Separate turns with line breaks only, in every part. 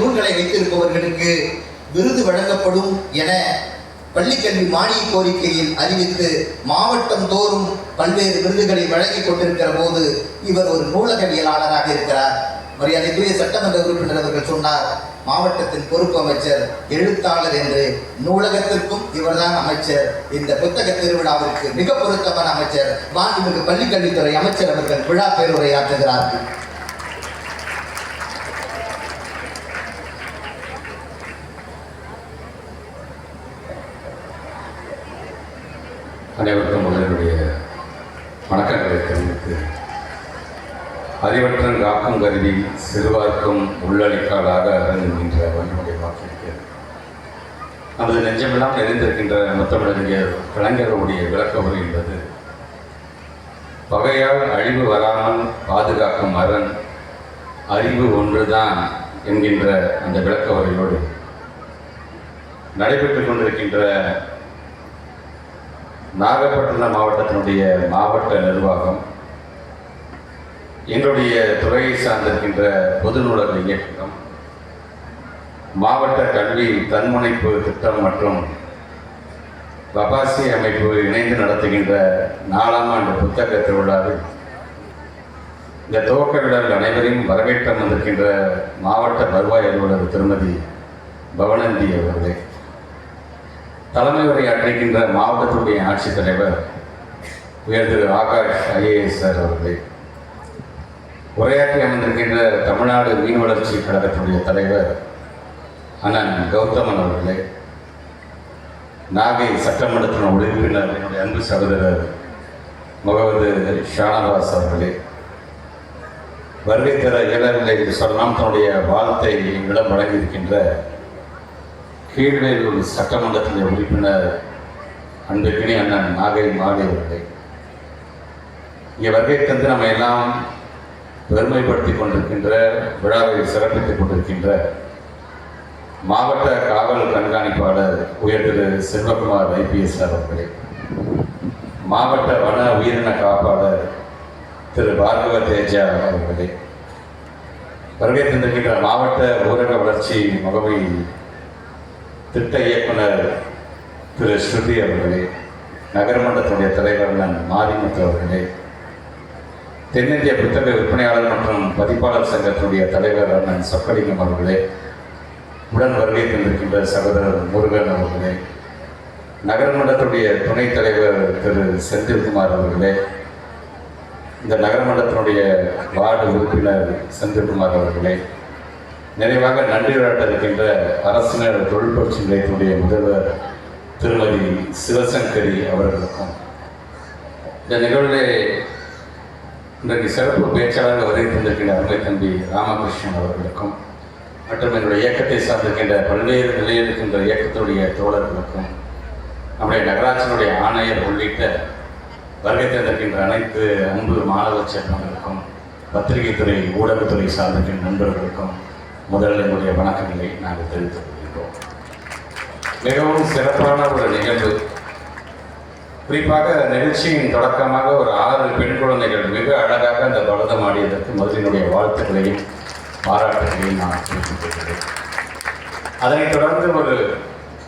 நூல்களை வைத்திருப்பவர்களுக்கு விருது வழங்கப்படும் என பள்ளிக்கல்வி மானிய கோரிக்கையில் அறிவித்து மாவட்டம் தோறும் பல்வேறு விருதுகளை வழங்கிக் கொண்டிருக்கிற போது இவர் ஒரு நூலகவியலாளராக இருக்கிறார். மரியாதைக்குரிய சட்டமன்ற உறுப்பினர் அவர்கள் சொன்னார் மாவட்டத்தின் பொறுப்பு அமைச்சர் எழுத்தாளர் என்று நூலகத்திற்கும் இவர்தான் அமைச்சர். இந்த புத்தக திருவிழாவிற்கு மிக பொருத்தமான அமைச்சர். மாண்புமிகு பள்ளிக்கல்வித்துறை அமைச்சர் அவர்கள் விழா பேருரையாற்றுகிறார்கள்.
அனைவருக்கும் முதலினுடைய வணக்கங்களை தெரிவித்து அறிவற்றன் காக்கும் கருவி சிறுவார்க்கும் உள்ளளிக்காளாக அரங்குகின்ற வன்முறை வாக்கிற்கு நமது நெஞ்சமெல்லாம் நிறைந்திருக்கின்ற முத்தமிழறிஞர் கலைஞர்களுடைய விளக்க உரை என்பது பகையால் அழிவு வராமல் பாதுகாக்கும் அரண் அறிவு ஒன்றுதான் என்கின்ற அந்த விளக்க உரையோடு நடைபெற்றுக் கொண்டிருக்கின்ற நாகப்பட்டினம் மாவட்டத்தினுடைய மாவட்ட நிர்வாகம் எங்களுடைய துறையை சார்ந்திருக்கின்ற பொது நூலர் இயக்கம் மாவட்ட கல்வி தன்முனைப்பு திட்டம் மற்றும் வபாசி அமைப்பு இணைந்து நடத்துகின்ற நாலாம் ஆண்டு புத்தக திருவிழாவில் இந்த துவக்க விழாவில் அனைவரையும் வரவேற்ற வந்திருக்கின்ற மாவட்ட வருவாய் அலுவலர் திருமதி பவனந்தி அவர்களே. தலைமை உரையாற்றுகின்ற மாவட்டத்தினுடைய ஆட்சித்தலைவர் உயர் திரு ஆகாஷ் ஐஏஎஸ் சார் அவர்களே. உரையாற்றி அமர்ந்திருக்கின்ற தமிழ்நாடு மீன் வளர்ச்சி கழகத்தினுடைய தலைவர் அண்ணன் கௌதமன் அவர்களே. நாகை சட்டமன்றத்தின் உறுப்பினர் என்னுடைய அன்பு சகோதரர் முகமது ஷானவாஸ் அவர்களே. வருகை தர இயலவில்லை என்று சொல்லலாம் தன்னுடைய வாழ்த்தை எங்களிடம் வழங்கியிருக்கின்ற கீழ்வேலூர் சட்டமன்றத்தில் உறுப்பினர் அன்பிற்கினி அண்ணன் நாகை மாலை அவர்களை. இங்கே வருகை தந்து நம்ம எல்லாம் பெருமைப்படுத்தி கொண்டிருக்கின்ற விழாவை சிறப்பித்துக் கொண்டிருக்கின்ற மாவட்ட காவல் கண்காணிப்பாளர் உயர் திரு செல்வகுமார் ஐபிஎஸ் அவர்களே. மாவட்ட வன உயிரின காப்பாளர் திரு பார்கவ தேஜா அவர்களே. வருகை தந்திருக்கின்ற மாவட்ட ஊரக வளர்ச்சி முகமை திட்ட இயக்குனர் திரு ஸ்ருதி அவர்களே நகரமன்றத்தினுடைய தலைவர் நான் மாரிமுத்து அவர்களே தென்னிந்திய புத்தக விற்பனையாளர் மற்றும் பதிப்பாளர் சங்கத்தினுடைய தலைவர் அண்ணன் சொக்கலிங்கம் அவர்களே உடன் வருகை தந்திருக்கின்ற சகோதரர் முருகன் அவர்களே நகரமன்றத்துடைய துணைத் தலைவர் திரு செந்தில்குமார் அவர்களே இந்த நகரமன்றத்தினுடைய வார்டு உறுப்பினர் செந்தில்குமார் அவர்களே நிறைவாக நன்றி இருக்கின்ற அரசினர் தொழிற்பயிற்சி நிலையத்தினுடைய முதல்வர் திருமதி சிவசங்கரி அவர்களுக்கும். இந்த நிகழ்வில் இன்றைக்கு சிறப்பு பேச்சாளராக வருகை தந்திருக்கின்ற அருமை தம்பி ராமகிருஷ்ணன் அவர்களுக்கும் மற்றும் என்னுடைய இயக்கத்தை சார்ந்திருக்கின்ற பல்வேறு நிலையில் இருக்கின்ற இயக்கத்தினுடைய தோழர்களுக்கும் நம்முடைய நகராட்சியினுடைய ஆணையர் உள்ளிட்ட வருகை தந்திருக்கின்ற அனைத்து அன்பு மாணவ செல்வங்களுக்கும் பத்திரிகை துறை ஊடகத்துறை சார்ந்திருக்கின்ற நண்பர்களுக்கும் முதல்ல என்னுடைய வணக்கங்களை நாங்கள் தெரிவித்துக் கொள்கின்றோம். மிகவும் சிறப்பான ஒரு நிகழ்வு. குறிப்பாக நிகழ்ச்சியின் தொடக்கமாக ஒரு ஆறு பெண் குழந்தைகள் மிக அழகாக அந்த பரதம் ஆடியதற்கு முதலினுடைய வாழ்த்துக்களையும் பாராட்டுகளையும் நான் தெரிவித்துக் கொள்கிறேன். அதனைத் தொடர்ந்து ஒரு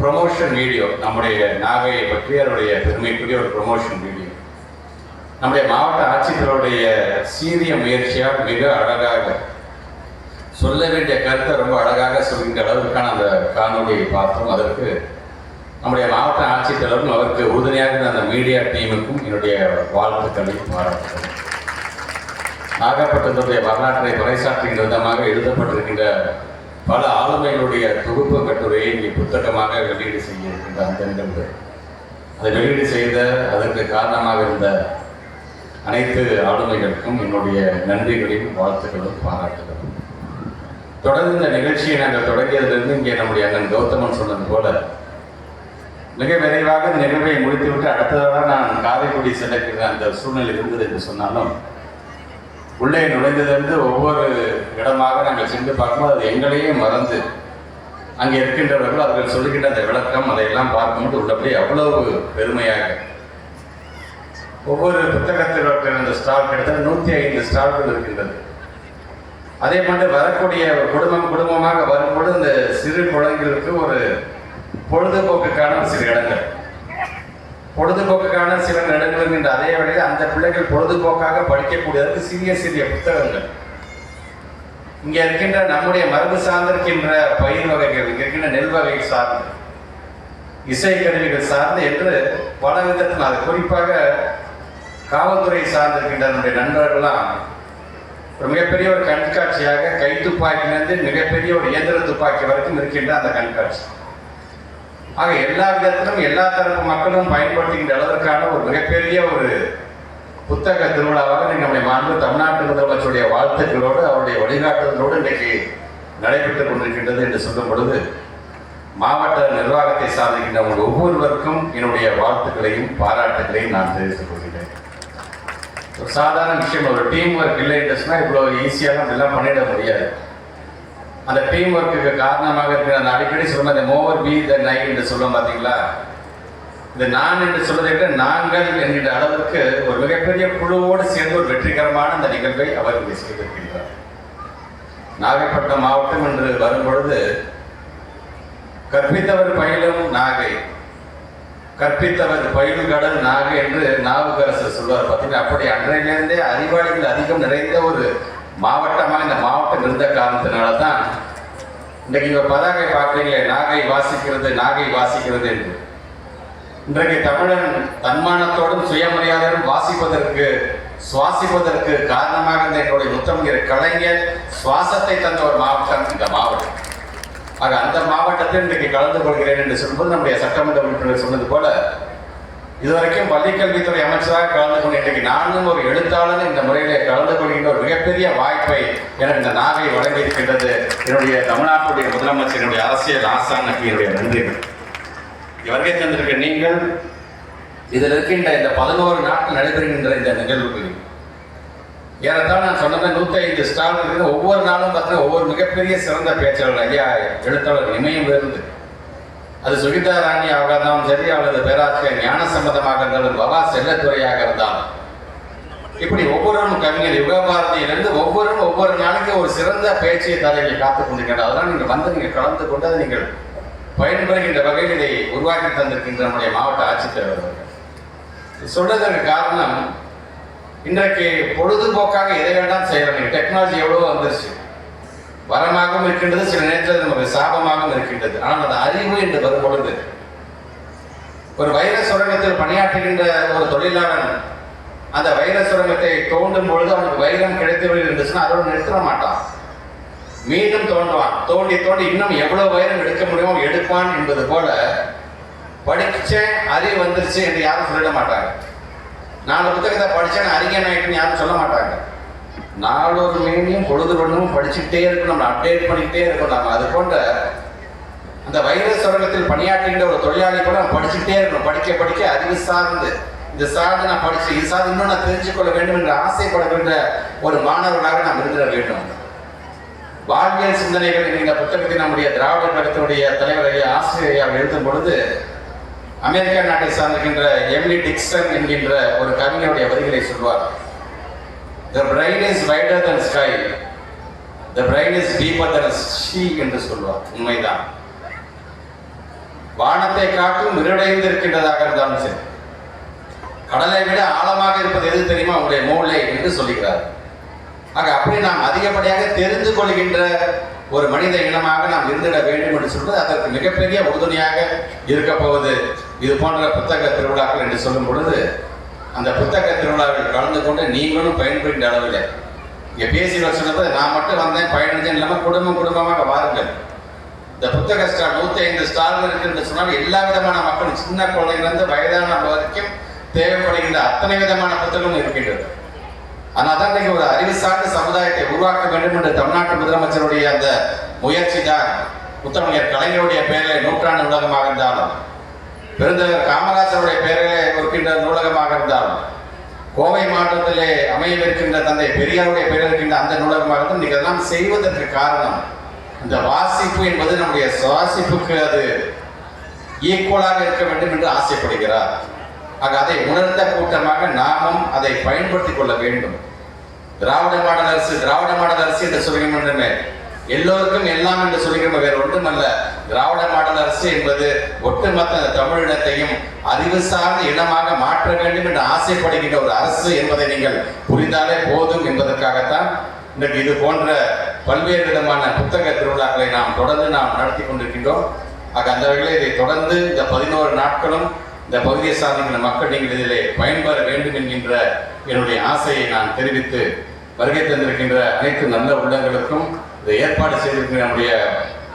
ப்ரொமோஷன் வீடியோ நம்முடைய நாகையை பற்றி அவருடைய பெருமைக்குரிய ஒரு ப்ரொமோஷன் வீடியோ நம்முடைய மாவட்ட ஆட்சித்தலைவருடைய சீரிய முயற்சியால் மிக அழகாக சொல்ல வேண்டிய கருத்தை ரொம்ப அழகாக சொல்கின்ற அளவுக்கான அந்த காணொலியை பார்த்தோம். அதற்கு நம்முடைய மாவட்ட ஆட்சித்தலைவரும் அவருக்கு உறுதுணையாக இருந்த அந்த மீடியா டீமுக்கும் என்னுடைய வாழ்த்துக்களை பாராட்டுகிறேன் நாகப்பட்டினத்துடைய வரலாற்றை பறைசாற்றுகின்ற விதமாக எழுதப்பட்டிருக்கின்ற பல ஆளுமைகளுடைய தொகுப்பு கட்டுரையை இங்கே புத்தகமாக வெளியீடு செய்ய இருக்கின்ற அந்த நிகழ்வு. அதை வெளியீடு செய்த அதற்கு காரணமாக இருந்த அனைத்து ஆளுமைகளுக்கும் என்னுடைய நன்றிகளையும் வாழ்த்துக்களும் பாராட்டுகிறோம் தொடர்ந்து இந்த நிகழ்ச்சியை நாங்கள் தொடங்கியதிலிருந்து இங்கே நம்முடைய அண்ணன் கௌதமன் சொன்னது போல மிக விரைவாக இந்த நிகழ்வை முடித்துவிட்டு அடுத்ததாக நான் காரைக்குடி செல்லக்கிற அந்த சூழ்நிலை இருந்தது என்று சொன்னாலும் உள்ளே நுழைந்ததிலிருந்து ஒவ்வொரு இடமாக நாங்கள் சென்று பார்க்கும்போது அது எங்களையே மறந்து அங்கே இருக்கின்றவர்கள் அவர்கள் சொல்லுகின்ற அந்த விளக்கம் அதையெல்லாம் பார்க்கும்போது உள்ளபடி அவ்வளவு பெருமையாக. ஒவ்வொரு புத்தகத்தில் இருக்கிற அந்த ஸ்டால் கிட்டத்தட்ட நூற்றி ஐந்து ஸ்டால்கள் இருக்கின்றது. அதே மாதிரி வரக்கூடிய குடும்பம் குடும்பமாக வரும்பொழுது இந்த சிறு குழந்தைகளுக்கு ஒரு பொழுதுபோக்குக்கான சில இடங்கள். பொழுதுபோக்குக்கான சில இடங்கள் என்ற அதே வேளையில் அந்த பிள்ளைகள் பொழுதுபோக்காக படிக்கக்கூடியதற்கு சிறிய சிறிய புத்தகங்கள். இங்கே இருக்கின்ற நம்முடைய மரபு சார்ந்திருக்கின்ற பயிர் வகைகள் இங்கே இருக்கின்ற நெல் வகை சார்ந்து இசைக்கருவிகள் சார்ந்து என்று பல விதத்தில் அது குறிப்பாக காவல்துறை சார்ந்திருக்கின்ற நம்முடைய நண்பர்கள்லாம் மிகப்பெரிய ஒரு கண்காட்சியாக கை துப்பாக்கியிலிருந்து மிகப்பெரிய ஒரு இயந்திர துப்பாக்கி வரைக்கும் இருக்கின்ற அந்த கண்காட்சி. ஆக எல்லா விதத்திலும் எல்லா தரப்பு மக்களும் பயன்படுத்துகின்ற அளவிற்கான ஒரு மிகப்பெரிய ஒரு புத்தக திருவிழாவாக நம்முடைய மாண்பு தமிழ்நாட்டு முதலமைச்சருடைய வாழ்த்துக்களோடு அவருடைய வழிகாட்டுதலோடு இன்றைக்கு நடைபெற்றுக் கொண்டிருக்கின்றது என்று சொல்லும் பொழுது மாவட்ட நிர்வாகத்தை சார்ந்திருக்கின்ற ஒவ்வொருவருக்கும் என்னுடைய வாழ்த்துக்களையும் பாராட்டுகளையும் நான் தெரிவித்துக் கொள்கிறேன். ஒரு சாதாரண விஷயம் ஒரு டீம் ஒர்க் இல்லை சொன்னால் இவ்வளோ ஈஸியாக இதெல்லாம் பண்ணிட முடியாது. அந்த டீம் ஒர்க்குக்கு காரணமாக இருக்கிற அந்த அடிக்கடி சொன்ன அந்த மோவர் பி த நை என்று சொல்லும் பார்த்தீங்களா? இந்த நான் என்று சொல்வதை விட நாங்கள் என்கிற அளவிற்கு ஒரு மிகப்பெரிய குழுவோடு சேர்ந்து ஒரு வெற்றிகரமான அந்த நிகழ்வை அவர் இங்கே செய்திருக்கின்றார். நாகைப்பட்டினம் மாவட்டம் என்று வரும் பொழுது கற்பித்தவர் பயிலும் நாகை. கற்பித்தவர் பயிலும் கடல் நாகை என்று நாவுக்கரசர் சொல்வார். பார்த்தீங்கன்னா அப்படி அன்றையிலிருந்தே அறிவாளிகள் அதிகம் நிறைந்த ஒரு மாவட்டமாக இந்த மாவட்டம் இருந்த காரணத்தினால தான் இன்றைக்கு இவர் பதாகை பார்க்குறீங்களே நாகை வாசிக்கிறது நாகை வாசிக்கிறது என்று. இன்றைக்கு தமிழன் தன்மானத்தோடும் சுயமரியாதையோடும் வாசிப்பதற்கு சுவாசிப்பதற்கு காரணமாக இருந்த என்னுடைய முத்தமிழர் கலைஞர் சுவாசத்தை தந்த ஒரு மாவட்டம் இந்த மாவட்டம். ஆக அந்த மாவட்டத்தில் இன்றைக்கு கலந்து கொள்கிறேன் என்று சொல்லும்போது நம்முடைய சட்டமன்ற உறுப்பினர் சொன்னது போல இதுவரைக்கும் பள்ளிக்கல்வித்துறை அமைச்சராக கலந்து கொண்டு இன்றைக்கு நானும் ஒரு எழுத்தாளர் இந்த முறையிலே கலந்து கொள்கின்ற ஒரு மிகப்பெரிய வாய்ப்பை எனக்கு இந்த நாகை வழங்கியிருக்கின்றது. என்னுடைய தமிழ்நாட்டுடைய முதலமைச்சர் என்னுடைய அரசியல் ஆசானுக்கு என்னுடைய நன்றிகள் வருகை தந்திருக்க நீங்கள் இதில் இருக்கின்ற இந்த பதினோரு நாட்கள் நடைபெறுகின்ற இந்த நிகழ்வுகளில் ஏறத்தான் நான் சொன்னது நூற்றி ஐந்து ஸ்டால் இருக்குது ஒவ்வொரு நாளும் பார்த்தீங்கன்னா ஒவ்வொரு மிகப்பெரிய சிறந்த பேச்சாளர் ஐயா எழுத்தாளர் இமயம் இருந்து அது சுகிதா ராணி ஆக இருந்தாலும் சரி அல்லது பேராசிரியர் ஞான சம்பந்தமாக இருந்தாலும் பவா செல்லத்துறையாக இருந்தாலும் இப்படி ஒவ்வொருவரும் கவிஞர் யுகபாரதியிலிருந்து ஒவ்வொருவரும் ஒவ்வொரு நாளைக்கு ஒரு சிறந்த பேச்சையை தலையில் காத்துக் கொண்டிருக்கிறார் அதெல்லாம் நீங்கள் வந்து நீங்கள் கலந்து கொண்டு அதை நீங்கள் பயன்பெறுகின்ற வகையில் இதை உருவாக்கி தந்திருக்கின்ற நம்முடைய மாவட்ட ஆட்சித்தலைவர் அவர்கள். சொல்றதற்கு காரணம் இன்றைக்கு பொழுதுபோக்காக எதை வேண்டாம் செய்யலாம் டெக்னாலஜி எவ்வளவோ வந்துருச்சு. வரமாகவும் இருக்கின்றது சில நேரத்தில் நமக்கு சாபமாகவும் இருக்கின்றது. ஆனால் அந்த அறிவு என்று வரும் பொழுது ஒரு வைரஸ் சுரங்கத்தில் பணியாற்றுகின்ற ஒரு தொழிலாளன் அந்த வைரஸ் சுரங்கத்தை தோண்டும் பொழுது அவனுக்கு வைரம் கிடைத்தவர்கள் இருந்துச்சுன்னா அதோடு நிறுத்த மாட்டான். மீண்டும் தோண்டுவான் தோண்டி தோண்டி இன்னும் எவ்வளவு வைரம் எடுக்க முடியுமோ எடுப்பான் என்பது போல படிச்சேன் அறிவு வந்துருச்சு என்று யாரும் சொல்லிட மாட்டாங்க. நாலு புத்தகத்தை படித்தேன் அறிஞன் ஆகிட்டுன்னு யாரும் சொல்ல மாட்டாங்க. நாளொரு மீனியும் பொழுது ஒன்றும் படிச்சுக்கிட்டே இருக்கணும் நம்ம அப்டேட் பண்ணிக்கிட்டே இருக்கணும். நம்ம அது போன்ற அந்த வைரஸ் சுரங்கத்தில் பணியாற்றுகின்ற ஒரு தொழிலாளி கூட நம்ம படிச்சுக்கிட்டே இருக்கணும். படிக்க படிக்க அறிவு சார்ந்து. இது சார்ந்து நான் படிச்சு இது சார்ந்து இன்னும் நான் தெரிஞ்சுக்கொள்ள வேண்டும் என்று ஆசைப்படுகின்ற ஒரு மாணவர்களாக நாம் இருந்திட வேண்டும். வாழ்வியல் சிந்தனைகள் என்கிற புத்தகத்தை நம்முடைய திராவிட கழகத்தினுடைய தலைவர் ஐயா ஆசிரியர் எழுதும் பொழுது அமெரிக்கா நாட்டை சார்ந்திருக்கின்ற எம்லி டிக்சன் என்கின்ற ஒரு கவிஞருடைய வரிகளை சொல்வார். The brain is wider than sky. The brain is deeper than sea என்று சொல்வார். உண்மைதான். வானத்தை காட்டும் விரிவடைந்து இருக்கின்றதாக இருந்தாலும் சரி. கடலை விட ஆழமாக இருப்பது எது தெரியுமா? உங்களுடைய மூளை என்று சொல்லுகிறார். ஆக அப்படி நாம் அதிகப்படியாக தெரிந்து கொள்கின்ற ஒரு மனித இனமாக நாம் இருந்திட வேண்டும் என்று சொல்வது அதற்கு மிகப்பெரிய உறுதுணையாக இருக்க போவது. இது போன்ற புத்தக திருவிழாக்கள் என்று சொல்லும் பொழுது அந்த புத்தக திருவிழாவில் கலந்து கொண்டு நீங்களும் பயன்பெற்ற அளவில். இங்கே பேசி சொன்னது நான் மட்டும் வந்தேன் பயணிச்சேன் இல்லாமல் குடும்பம் குடும்பமாக வாருங்கள். இந்த புத்தக ஸ்டால் நூற்றி ஐந்து ஸ்டால்கள் இருக்குன்னு சொன்னால் எல்லா விதமான மக்களும் சின்ன குழந்தைகளிலிருந்து வயதான வரைக்கும் தேவைப்படுகின்ற அத்தனை விதமான புத்தகமும் இருக்கின்றது. ஆனால் தான் நீங்கள் ஒரு அறிவு சார்ந்த சமுதாயத்தை உருவாக்க வேண்டும் என்று தமிழ்நாட்டு முதலமைச்சருடைய அந்த முயற்சி தான் முத்தமிழர் கலைஞருடைய பெயரில் நூற்றாண்டு உலகமாக இருந்தாலும் பெருந்தலைவர் காமராஜருடைய பெயரிலே இருக்கின்ற நூலகமாக இருந்தாலும் கோவை மாவட்டத்திலே அமையவிருக்கின்ற தந்தை பெரியாருடைய பெயரில் இருக்கின்ற அந்த நூலகமாக இருந்தாலும் நீங்கள் அதெல்லாம் செய்வதற்கு காரணம் இந்த வாசிப்பு என்பது நம்முடைய சுவாசிப்புக்கு அது ஈக்குவலாக இருக்க வேண்டும் என்று ஆசைப்படுகிறார். ஆக அதை உணர்ந்த கூட்டமாக நாமும் அதை பயன்படுத்திக் கொள்ள வேண்டும். திராவிட மாடல் அரசு திராவிட மாடல் அரசு என்று சொல்கின்றமே எல்லோருக்கும் எல்லாம் என்று சொல்கிறோம் வேறு ஒன்றுமல்ல திராவிட மாடல் அரசு என்பது ஒட்டுமொத்த தமிழினத்தையும் அறிவு சார்ந்த இனமாக மாற்ற வேண்டும் என்று ஆசைப்படுகின்ற ஒரு அரசு என்பதை நீங்கள் புரிந்தாலே போதும் என்பதற்காகத்தான் இன்றைக்கு இது போன்ற பல்வேறு விதமான புத்தக திருவிழாக்களை நாம் தொடர்ந்து நாம் நடத்தி கொண்டிருக்கின்றோம். ஆக அந்த வகையில் இதை தொடர்ந்து இந்த பதினோரு நாட்களும் இந்த பகுதியை சார்ந்த மக்கள் நீங்கள் இதிலே பயன்பெற வேண்டும் என்கின்ற என்னுடைய ஆசையை நான் தெரிவித்து வருகை தந்திருக்கின்ற அனைத்து நல்ல உள்ளங்களுக்கும் இந்த ஏற்பாடு செய்திருக்கிற நம்முடைய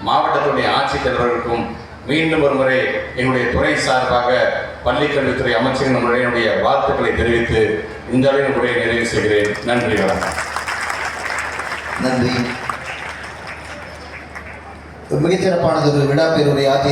மாவட்டத்துடைய ஆட்சித்தலைவர்களுக்கும் மீண்டும் ஒரு முறை என்னுடைய துறை சார்பாக பள்ளிக்கல்வித்துறை அமைச்சர் நம்முடைய வாழ்த்துக்களை தெரிவித்து இந்த அளவில் உரையை நிறைவு செய்கிறேன். நன்றி வணக்கம்.
நன்றி. மிகச்சிறப்பானது ஒரு விழா பேருரை ஆற்றி